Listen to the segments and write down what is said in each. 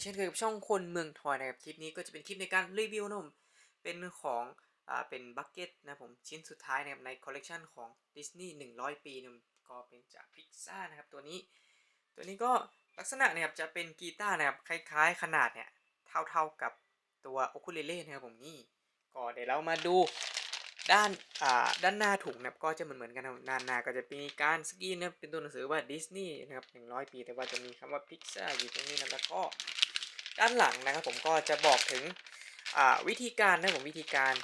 เช่นเคยกับช่องคนเมืองทอยนะครับ คลิปนี้ก็จะเป็นคลิปในการรีวิวนะผมเป็นของอ่าเป็นบัคเก็ตนะผมชิ้นสุดท้ายนะครับในคอลเลกชันของดิสนีย์100 ปีนะก็เป็นจากพิกซ่านะครับตัวนี้ ตัวนี้ก็ลักษณะเนี่ยครับจะเป็นกีตาร์นะครับคล้ายๆ ขนาดเนี่ยเท่าๆกับตัวโอคูเลเล่นะครับผมนี่ก็เดี๋ยวเรามาดูด้านอ่าด้านหน้าถุงนะครับก็จะเหมือนเหมือนๆกันนะด้านหน้าก็จะมีการสกรีนนะครับเป็นตัวหนังสือว่าดิสนีย์นะครับ100 ปี แต่ว่าจะมีคำว่าพิกซ่าอยู่ตรงนี้นะแล้วก็ ด้านหลังนะครับผมก็จะบอกถึงวิธีการนะผมวิธีการ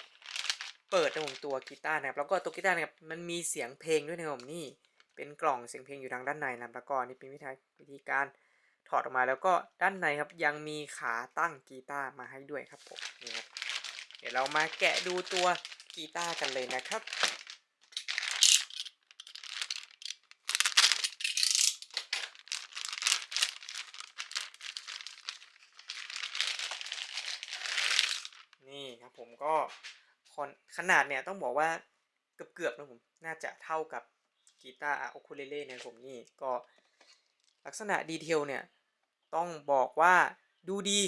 เปิดนะผมตัวกีตาร์นะครับแล้วก็ตัวกีตาร์นะครับมันมีเสียงเพลงด้วยนะผมนี่เป็นกล่องเสียงเพลงอยู่ทางด้านในนะครับแล้วก็นี่เป็นวิธีวิธีการถอดออกมาแล้วก็ด้านในครับยังมีขาตั้งกีตาร์มาให้ด้วยครับผมนี่ครับเดี๋ยวเรามาแกะดูตัวกีตาร์กันเลยนะครับ นี่ครับ ผมก็ขนาดเนี่ยต้องบอกว่าเกือบๆนะผมน่าจะเท่ากับกีตาร์โอคูเลเล่เนี่ยผมนี่ก็ลักษณะดีเทลเนี่ยต้องบอกว่าดูดี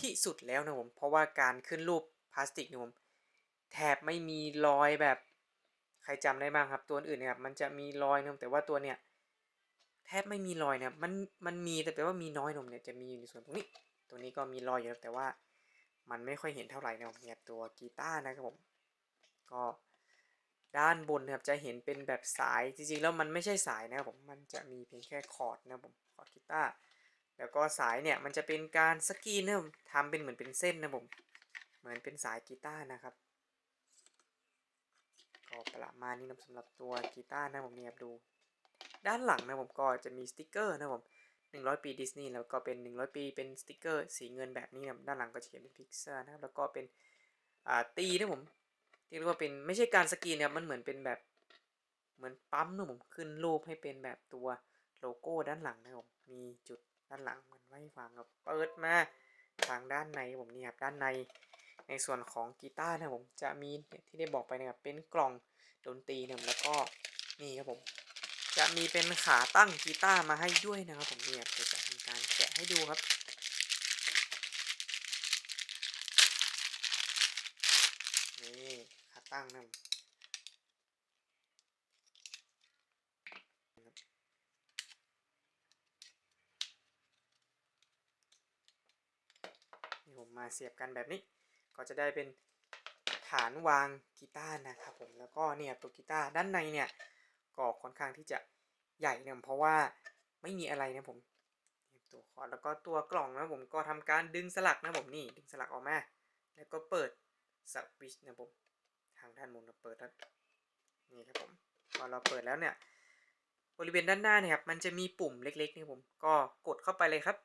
ที่สุดแล้วนะผมเพราะว่าการขึ้นรูปพลาสติกนี่ยผมแทบไม่มีรอยแบบใครจำได้บ้างครับตัวอื่นเนี่ยครับมันจะมีรอยนะแต่ว่าตัวเนี่ยแทบไม่มีรอยนะครับมันมันมีแต่แปลว่ามีน้อยนะผมเนี่ยจะมีอยู่ในส่วนตรงนี้ ตัวนี้ก็มีรอยอยู่แต่ว่า มันไม่ค่อยเห็นเท่าไหร่นะผมเนี่ยตัวกีตาร์นะครับผมก็ด้านบนนะครับจะเห็นเป็นแบบสายจริงๆ แล้วมันไม่ใช่สายนะครับผมมันจะมีเพียงแค่คอร์ดนะครับผมคอร์ดกีตาร์แล้วก็สายเนี่ยมันจะเป็นการสกีนนะครับผมทำเป็นเหมือนเป็นเส้นนะผมเหมือนเป็นสายกีตาร์นะครับก็ประมาณนี้นะสำหรับตัวกีตาร์นะผมเนี่ยบดู ด้านหลังนะผมก็จะมีสติกเกอร์นะผม 100 ปีดิสนีย์แล้วก็เป็น 100 ปีเป็นสติกเกอร์สีเงินแบบนี้นะครับด้านหลังก็จะเขียนเป็นพิกซ่านะครับแล้วก็เป็นอ่าตีนะผมที่เรียกว่าเป็นไม่ใช่การสกรีนนะมันเหมือนเป็นแบบเหมือนปั๊มนะผมขึ้นรูปให้เป็นแบบตัวโลโก้ด้านหลังนะผมมีจุดด้านหลังมือนไว้ฟังครับเปิดมาทางด้านในผมนี่ครับด้านในในส่วนของกีตาร์นะผมจะมีที่ได้บอกไปนะครับเป็นกล่องดนตรีนะแล้วก็นี่ครับผม จะมีเป็นขาตั้งกีตาร์มาให้ด้วยนะครับผมเนี่ยเดี๋ยวจะทำการแกะให้ดูครับ นี่ขาตั้งนะนี่ผมมาเสียบกันแบบนี้ ก็จะได้เป็นฐานวางกีตาร์นะครับผมแล้วก็เนี่ยตัวกีตาร์ด้านในเนี่ย ก็ค่อนข้างที่จะใหญ่เนี่ยเพราะว่าไม่มีอะไรนะผมตัวคอร์ดแล้วก็ตัวกล่องนะผมก็ทำการดึงสลักนะผมนี่ดึงสลักออกมา แล้วก็เปิดสวิชนะผมทางด้านบนเราเปิดแล้วนี่ครับผมพอเราเปิดแล้วเนี่ยบริเวณด้านหน้าเนี่ยครับมันจะมีปุ่มเล็กๆนี่ผมก็กดเข้าไปเลยครับ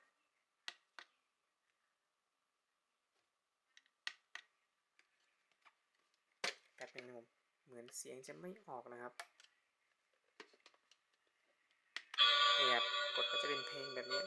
แบบนึงนะผมเหมือนเสียงจะไม่ออกนะครับ เนี่ครับกดก็จะเป็นเพลงแบบนี้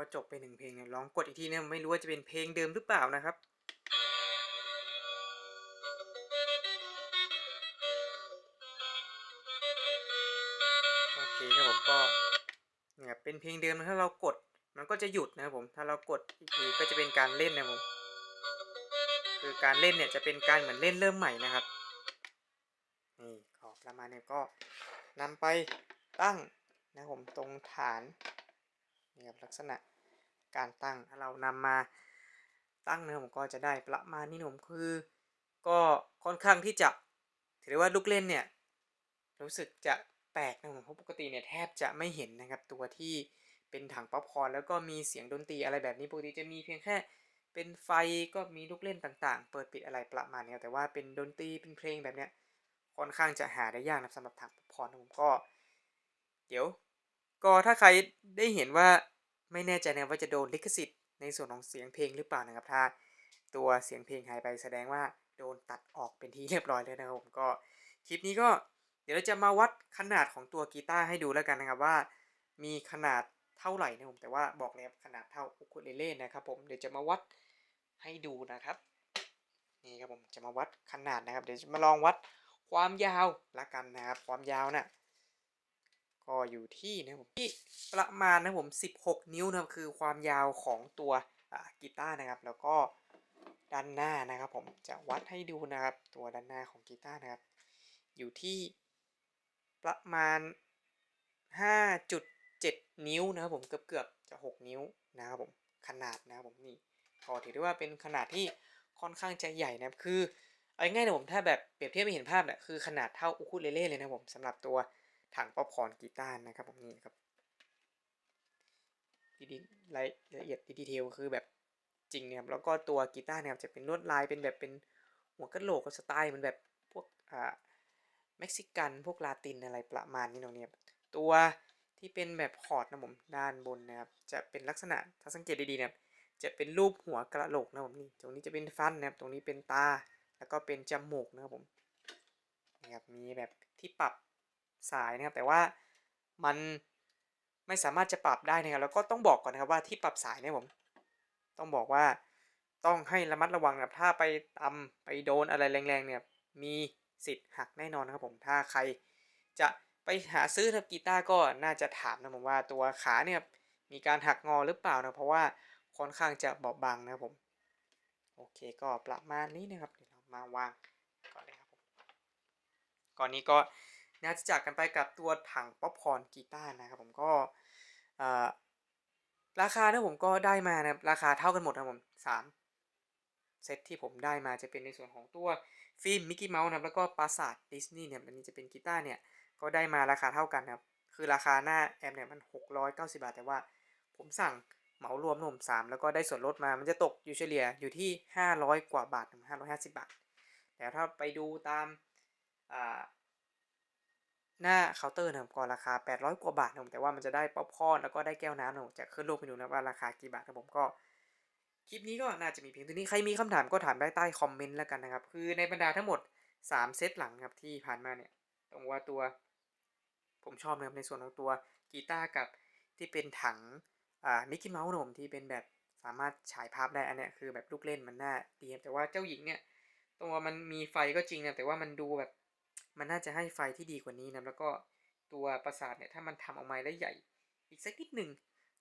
ก็จบไปหนึ่งเพลงเนี่ยลองกดอีกทีเนี่ยไม่รู้ว่าจะเป็นเพลงเดิมหรือเปล่านะครับโอเคครับผมก็เนี่ยเป็นเพลงเดิมถ้าเรากดมันก็จะหยุดนะครับผมถ้าเรากดอีกทีก็จะเป็นการเล่นนะครับผมคือการเล่นเนี่ยจะเป็นการเหมือนเล่นเริ่มใหม่นะครับนี่ก็ประมาณนี้ก็นำไปตั้งนะผมตรงฐานนี่ครับลักษณะ การตั้งถ้าเรานำมาตั้งนะครับผมก็จะได้ประมาณนี้ผมคือ ก็ค่อนข้างที่จะถือได้ว่าลูกเล่นเนี่ยรู้สึกจะแปลกนะผมเพราะปกติเนี่ยแทบจะไม่เห็นนะครับตัวที่เป็นถังป๊อปคอร์นแล้วก็มีเสียงดนตรีอะไรแบบนี้ปกติจะมีเพียงแค่เป็นไฟก็มีลูกเล่นต่างๆ เปิดปิดอะไรประมาณนี้แต่ว่าเป็นดนตรีเป็นเพลงแบบเนี้ยค่อนข้างจะหาได้ยากนะสำหรับถังป๊อปคอร์นผมก็ เดี๋ยว ก็ถ้าใครได้เห็นว่า ไม่แน่ใจนะว่าจะโดนลิขสิทธิ์ในส่วนของเสียงเพลงหรือเปล่านะครับถ้าตัวเสียงเพลงหายไปแสดงว่าโดนตัดออกเป็นที่เรียบร้อยแล้วนะครับผมก็คลิปนี้ก็เดี๋ยวเราจะมาวัดขนาดของตัวกีตาร์ให้ดูแล้วกันนะครับว่า มีขนาดเท่าไหร่นะผมแต่ว่าบอกเลยขนาดเท่าอุคุเลเล่นะครับผมเดี๋ยวจะมาวัดให้ดูนะครับนี่ครับผมจะมาวัดขนาดนะครับ เดี๋ยวจะมาลองวัดความยาวละกันนะครับความยาวน่ะ ก็อยู่ที่นะผมที่ประมาณนะครับผม 16 นิ้วนะคือความยาวของตัวกีตาร์นะครับ แล้วก็ด้านหน้านะครับผมจะวัดให้ดูนะครับ ตัวด้านหน้าของกีตาร์นะครับ อยู่ที่ประมาณ 5.7 นิ้วนะครับผมเกือบเกือบจะ 6 นิ้วนะครับผมขนาดนะครับผมนี่ก็ถือได้ว่าเป็นขนาดที่ค่อนข้างจะใหญ่นะครับคือเอาง่ายๆนะผมถ้าแบบเปรียบเทียบไม่เห็นภาพเนี่ยคือขนาดเท่าอุคุเลเล่เลยนะผมสำหรับตัว ถังป๊อปคอร์นกีตาร์นะครับผมนี่ครับดีๆรายละเอียดดีเทลคือแบบจริงนะครับแล้วก็ตัวกีตาร์เนี่ยจะเป็นลวดลายเป็นแบบเป็นหัวกะโหลกสไตล์มันแบบพวกอ่าเม็กซิกันพวกลาตินอะไรประมาณนี้เนาะเนี่ยตัวที่เป็นแบบคอร์ดนะผมด้านบนนะครับจะเป็นลักษณะถ้าสังเกตดีๆนะครับจะเป็นรูปหัวกระโหลกนะผมนี่ตรงนี้จะเป็นฟันนะครับตรงนี้เป็นตาแล้วก็เป็นจมูกนะครับผมนะครับมีแบบที่ปรับ สายนะครับ แต่ว่ามันไม่สามารถจะปรับได้นะครับแล้วก็ต้องบอกก่อนนะครับว่าที่ปรับสายเนี่ยผม ต้องบอกว่าต้องให้ระมัดระวังนะครับถ้าไปตำไปโดนอะไรแรงๆเนี่ยมีสิทธิ์หักแน่นอนนะครับผมถ้าใครจะไปหาซื้อทับกีตาร์ก็น่าจะถามนะผมว่าตัวขาเนี่ยมีการหักงอหรือเปล่านะเพราะว่าค่อนข้างจะเบาบางนะครับผมโอเคก็ประมาณนี้นะครับเดี๋ยวเรามาวางก่อนเลยครับผมก่อนนี้ก็ น่าจะจากกันไปกับตัวถังป๊อปคอร์นกีตาร์นะครับผมก็ราคานะผมก็ได้มานะราคาเท่ากันหมดนะผมสามเซตที่ผมได้มาจะเป็นในส่วนของตัวฟิล์มมิกกี้เมาส์นะครับแล้วก็ปราสาทดิสนีย์เนี่ยอันนี้จะเป็นกีตาร์เนี่ยก็ได้มาราคาเท่ากันนะครับคือราคาหน้าแอมเนี่ยมัน 690 บาท แต่ว่าผมสั่งเหมารวมนมสามแล้วก็ได้ส่วนลดมามันจะตกอยู่เฉลี่ยอยู่ที่ 500 กว่าบาทถึง550 บาท แต่ถ้าไปดูตาม หน้าเคาน์เตอร์นะครับก็ราคา 800 กว่าบาทนะแต่ว่ามันจะได้ป๊อปคอร์นแล้วก็ได้แก้วน้ำนะจะขึ้นรูปไปดูนะว่าราคากี่บาทนะผมก็คลิปนี้ก็น่าจะมีเพียงเท่านี้ใครมีคำถามก็ถามได้ใต้คอมเมนต์แล้วกันนะครับ คือในบรรดาทั้งหมด 3 เซตหลังครับที่ผ่านมาเนี่ยตรงว่าตัว ผมชอบนะครับในส่วนของตัวกีตาร์กับที่เป็นถังอ่ามิกกี้เมาส์นะผมที่เป็นแบบสามารถฉายภาพได้อันเนี้ยคือแบบลูกเล่นมันน่าดีแต่ว่าเจ้าหญิงเนี่ยตัวมันมีไฟก็จริงนะแต่ว่ามันดูแบบ มันน่าจะให้ไฟที่ดีกว่านี้นะแล้วก็ตัวประสาทเนี่ยถ้ามันทำออกมาได้ใหญ่ อีกสักนิดหนึ่ง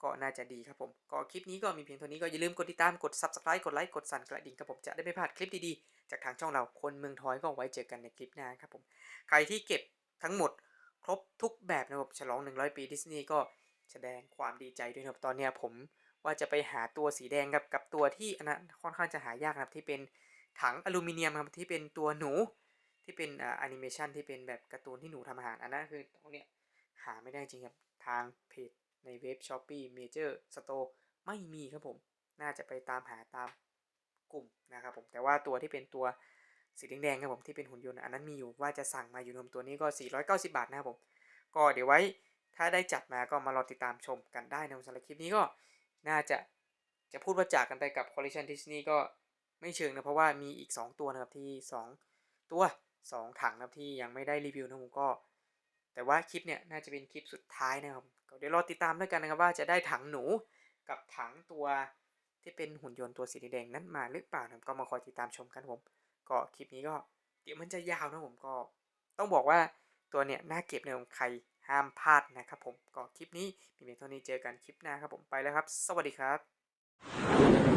ก็น่าจะดีครับผม ก็คลิปนี้ก็มีเพียงเท่านี้ก็อย่าลืมกดติดตามกด subscribe กดไลค์กดสั่นกระดิ่งครับผมจะได้ไม่พลาดคลิปดีๆ จากทางช่องเราคนเมืองทอยก็ไว้เจอกันในคลิปหน้าครับผมใครที่เก็บทั้งหมดครบทุกแบบนะครับ ฉลอง 100 ปีดิสนีย์ก็แสดงความดีใจด้วยนะครับตอนนี้ผมว่าจะไปหาตัวสีแดงกับกับตัวที่อันนั้นค่อนข้างจะหายากนะครับที่เป็นถังอลูมิเนียมครับที่เป็นตัวหนู ที่เป็นแอนิเมชันที่เป็นแบบการ์ตูนที่หนูทำอาหาร อันนั้นคือตรงเนี้ยหาไม่ได้จริงครับ ทางเพจในเว็บ s h อ p e e Major Store ไม่มีครับผม น่าจะไปตามหาตามกลุ่มนะครับผม แต่ว่าตัวที่เป็นตัวสีแดงๆครับผมที่เป็นหุ่นยนต์อันนั้นมีอยู่ว่าจะสั่งมาอยู่รวมตัวนี้ก็ 490 บาทนะครับผม ก็เดี๋ยวไว้ถ้าได้จัดมาก็มารอติดตามชมกันได้นะสำหรับคลิปนี้ก็น่าจะจะพูดว่าจากกันไปกับ Collection Disney ก็ไม่เชิงนะเพราะว่ามีอีก 2 ตัวนะครับที่ 2 ตัว 2 ถังนะครับที่ยังไม่ได้รีวิวนะผมก็ แต่ว่าคลิปเนี่ยน่าจะเป็นคลิปสุดท้ายนะครับก็เดี๋ยวรอติดตามด้วยกันนะครับว่าจะได้ถังหนูกับถังตัวที่เป็นหุ่นยนต์ตัวสีแดงนั้นมาหรือเปล่านะก็มาคอยติดตามชมกันครับผม ก็คลิปนี้ก็เดี๋ยวมันจะยาวนะผมก็ต้องบอกว่าตัวเนี้ยน่าเก็บในของใครห้ามพลาดนะครับผมก็คลิปนี้มีเพียงเท่านี้เจอกันคลิปหน้าครับผมไปแล้วครับ สวัสดีครับ